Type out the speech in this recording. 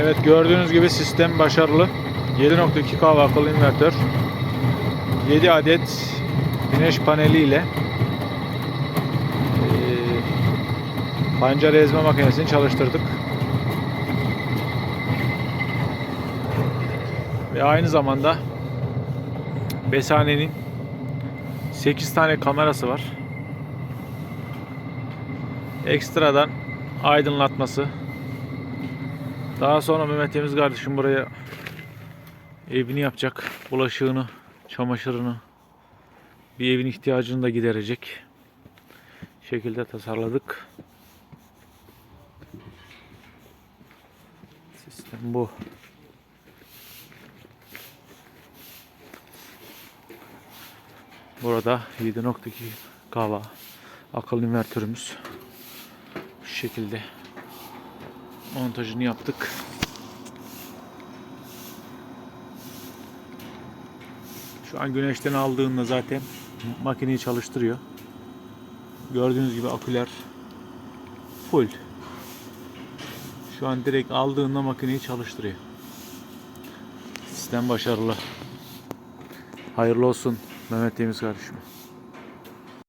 Evet gördüğünüz gibi sistem başarılı. 7.2 kW akıllı invertör. 7 adet güneş paneli ile pancar ezme makinesini çalıştırdık. Ve aynı zamanda Besane'nin 8 tane kamerası var. Ekstradan aydınlatması. Daha sonra Mehmet Temiz kardeşim buraya evini yapacak. Bulaşığını, çamaşırını, bir evin ihtiyacını da giderecek şekilde tasarladık. Sistem bu. Burada 7.2 kava akıllı invertörümüz bu şekilde montajını yaptık. Şu an güneşten aldığında zaten makineyi çalıştırıyor. Gördüğünüz gibi aküler full. Şu an direkt aldığında makineyi çalıştırıyor. Sistem başarılı. Hayırlı olsun Mehmet Temiz kardeşim.